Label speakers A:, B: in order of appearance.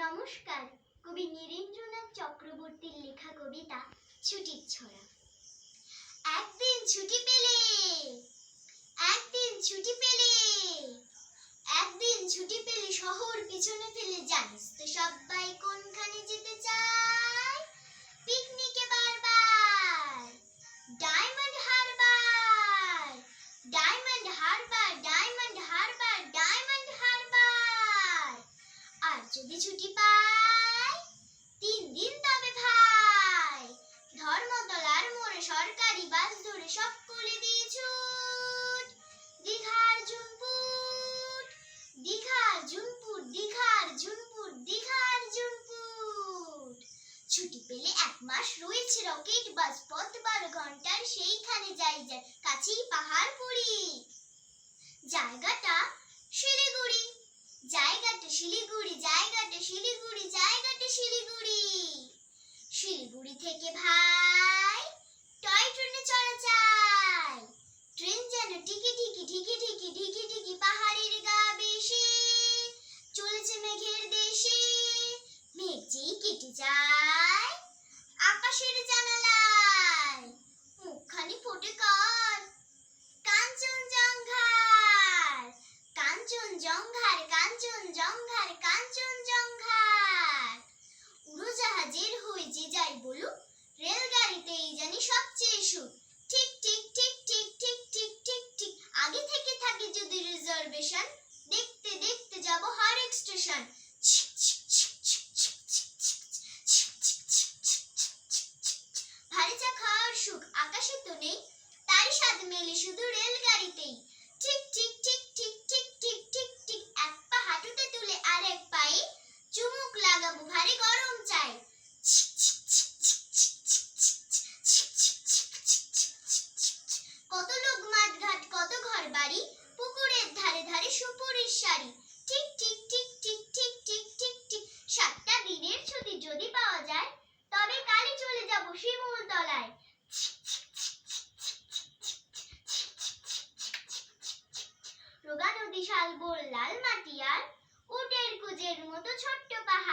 A: নমস্কার। কবি নীরেন্দ্রনাথ চক্রবর্তীর লেখা কবিতা ছুটির ছড়া। একদিন ছুটি পেলে ছুটি পেলে এক মাস রয়েছে রকেট, বাস, পথ বারো ঘণ্টার সেইখানে যাই যায় কাছেই পাহাড় পুরি জায়গাটা শিলিগুড়ি জায়গাটা শিলিগুড়ি জায়গাটা শিলিগুড়ি জায়গাটা শিলিগুড়ি। শিলিগুড়ি থেকে ভাই স্টেশন ভারী চা খাওয়ার সুখ আকাশে তো নেই তারই স্বাদ মেলে শুধু রেলগাড়িতেই ঠিক ঠিক ঠিক ঠিক ঠিক ঠিক ঠিক ঠিক এক পা হাঁটুতে তুলে আর এক পায়ে চুমুক লাগাবো ভারী গরম চাই কত লোক মাঠ ঘাট কত ঘর বাড়ি পুকুরের ধারে ধারে সুপুরির শাড়ি ঠিক ঠিক রোগা নদী শালবোল লাল মাটি উটের কুজের মতো ছোট্ট পাহাড়